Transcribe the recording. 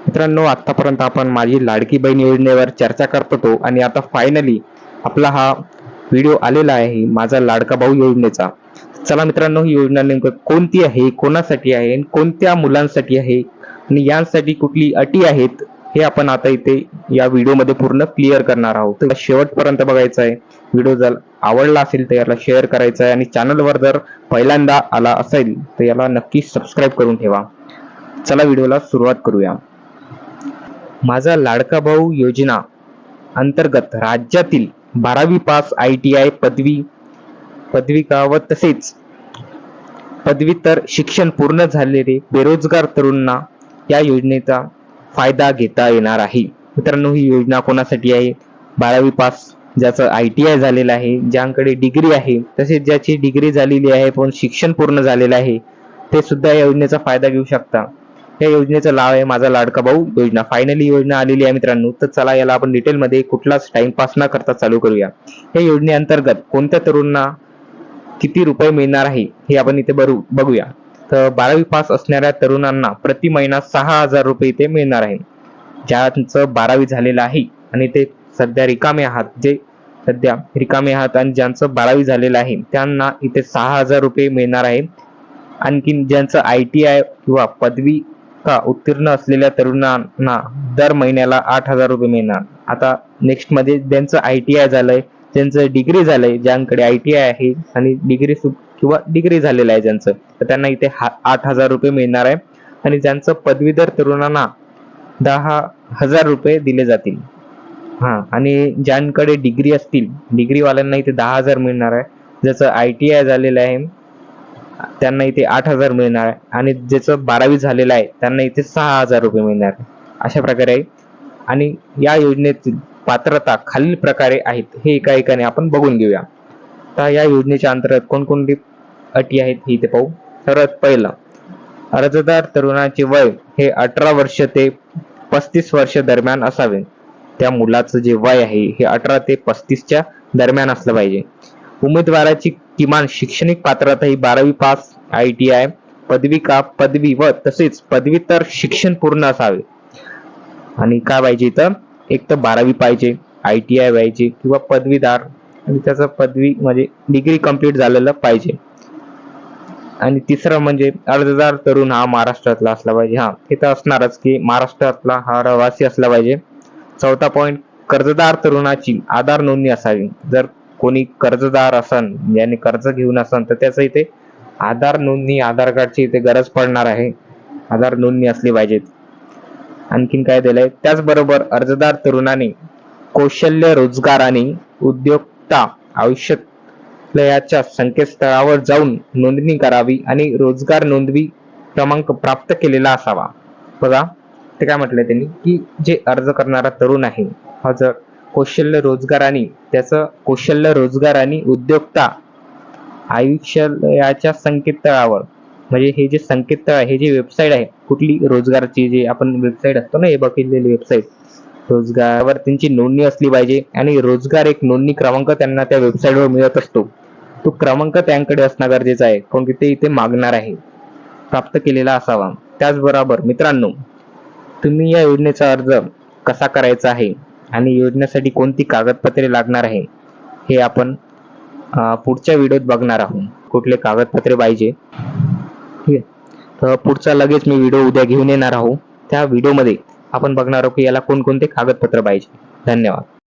मित्रांनो आतापर्यंत आपण माझी लाडकी बहीण योजनेवर चर्चा करत होतो आणि आता फायनली आपला हा व्हिडिओ आलेला आहे माझा लाडका भाऊ योजनेचा. चला मित्रांनो ही योजना नेमकं कोणती आहे कोणासाठी आहे आणि कोणत्या मुलांसाठी आहे आणि यांसाठी कुठली अटी आहेत हे आपण आता इथे या व्हिडिओमध्ये पूर्ण क्लिअर करणार आहोत. तर शेवटपर्यंत बघायचं आहे व्हिडिओ जर आवडला असेल तर याला शेअर करायचा आहे आणि चॅनलवर जर पहिल्यांदा आला असेल तर याला नक्की सबस्क्राईब करून ठेवा. चला व्हिडिओला सुरुवात करूया. माझा लाडका भाऊ योजना अंतर्गत राज्यातील बारावी पास आय टी आय पदवी पदविका व तसेच पदव्युत्तर शिक्षण पूर्ण झालेले बेरोजगार तरुणांना या योजनेचा फायदा घेता येणार आहे. मित्रांनो ही योजना कोणासाठी आहे? बारावी पास ज्याचं आय टी आय झालेलं आहे ज्यांकडे डिग्री आहे तसेच ज्याची डिग्री झालेली आहे पण शिक्षण पूर्ण झालेलं आहे ते सुद्धा या योजनेचा फायदा घेऊ शकता. या योजनेचा लाभ आहे माझा लाडका भाऊ योजना. फायनली योजना आलेली आहे मित्रांनो. तर चला याला आपण डिटेलमध्ये कुठलाच टाइमपास न करता चालू करूया. या योजनेअंतर्गत कोणत्या तरुणांना किती रुपये मिळणार आहे हे आपण इथे बरू बघूया. तर बारावी पास असणाऱ्या तरुणांना प्रति महिना सहा हजार रुपये इथे मिळणार आहे. ज्यांचं बारावी झालेलं आहे आणि ते सध्या रिकामे आहात जे सध्या रिकामे आहात आणि ज्यांचं बारावी झालेलं आहे त्यांना इथे सहा हजार रुपये मिळणार आहे. आणखीन ज्यांचं आय टी आय किंवा पदवी का उत्तीर्ण असलेल्या तरुणांना दर महिन्याला आठ हजार रुपये मिळणार. आता नेक्स्टमध्ये ज्यांचं आय टी आय झालंय ज्यांचं डिग्री झालंय ज्यांकडे आय टी आय आहे आणि डिग्री किंवा डिग्री झालेलं आहे ज्यांचं तर त्यांना इथे हा- आठ हजार रुपये मिळणार आहे. आणि ज्यांचं पदवीधर तरुणांना दहा हजार रुपये दिले जातील. हा आणि ज्यांकडे डिग्री असतील डिग्रीवाल्यांना इथे दहा हजार मिळणार आहे. ज्याचं आय टी आय झालेलं आहे त्यांना इथे आठ हजार मिळणार आहे. आणि ज्याचं बारावी झालेलं आहे त्यांना इथे सहा हजार रुपये मिळणार अशा प्रकारे आहे. आणि या योजनेतील पात्रता खालील प्रकारे आहेत. हे एका एकाने आपण बघून घेऊया. तर या योजनेच्या अंतर्गत कोणकोणती अटी आहेत हे इथे पाहू. सर्वात पहिलं अर्जदार तरुणाचे वय हे अठरा वर्ष ते पस्तीस वर्ष दरम्यान असावे. त्या मुलाचं जे वय आहे हे अठरा ते पस्तीसच्या दरम्यान असलं पाहिजे. उमेदवाराची किमान शैक्षणिक पात्रता ही बारावी पास आय टी आय पदविका पदवी व तसेच पदवीतर शिक्षण पूर्ण असावे. आणि काय पाहिजे इथं? एक तर बारावी पाहिजे आय टी आय पाहिजे किंवा पदवीदार. आणि त्याचं पदवी म्हणजे डिग्री कंप्लीट झालेलं पाहिजे. आणि तिसरं म्हणजे अर्जदार तरुण हा महाराष्ट्रातला असला पाहिजे. हा हे तर असणारच की महाराष्ट्रातला हा रहिवासी असला पाहिजे. चौथा पॉईंट कर्जदार तरुणाची आधार नोंदणी असावी. जर कोणी कर्जदार असन ज्याने कर्ज घेऊन असन तर त्याचं इथे आधार नोंदणी आधार कार्डची इथे गरज पडणार आहे. आधार नोंदणी असली पाहिजेत आणखीन काय दिलंय? त्याचबरोबर अर्जदार तरुणाने कौशल्य रोजगार आणि उद्योगता आयुष्यालयाच्या संकेतस्थळावर जाऊन नोंदणी करावी आणि रोजगार नोंदवी क्रमांक प्राप्त केलेला असावा. बघा ते काय म्हटलंय त्यांनी? की जे अर्ज करणारा तरुण आहे हा जर कौशल्य रोजगार आणि त्याचं कौशल्य रोजगार आणि उद्योगता आयुष्याच्या संकेतस्थळावर. म्हणजे हे जे संकेतस्थळ आहे हे जे वेबसाईट आहे कुठली रोजगारची जे आपण वेबसाईट असतो ना हे बघितलेली वेबसाईट रोजगारावर त्यांची नोंदणी असली पाहिजे आणि रोजगार एक नोंदणी क्रमांक त्यांना त्या वेबसाईटवर मिळत असतो. तो क्रमांक त्यांकडे असणं गरजेचं आहे कारण की ते इथे मागणार आहे. प्राप्त केलेला असावा. त्याचबरोबर मित्रांनो तुम्ही या योजनेचा अर्ज कसा करायचा आहे? आणि योजनेसाठी कोणती कागदपत्रे लागणार आहे हे आपण पुढच्या व्हिडिओत बघणार आहोत. कुठले कागदपत्रे पाहिजे. ठीक आहे. तर पुढचा लगेच मी व्हिडिओ उद्या घेऊन येणार आहोत. त्या व्हिडिओमध्ये आपण बघणार आहोत की याला कोणकोणते कागदपत्र पाहिजे. धन्यवाद.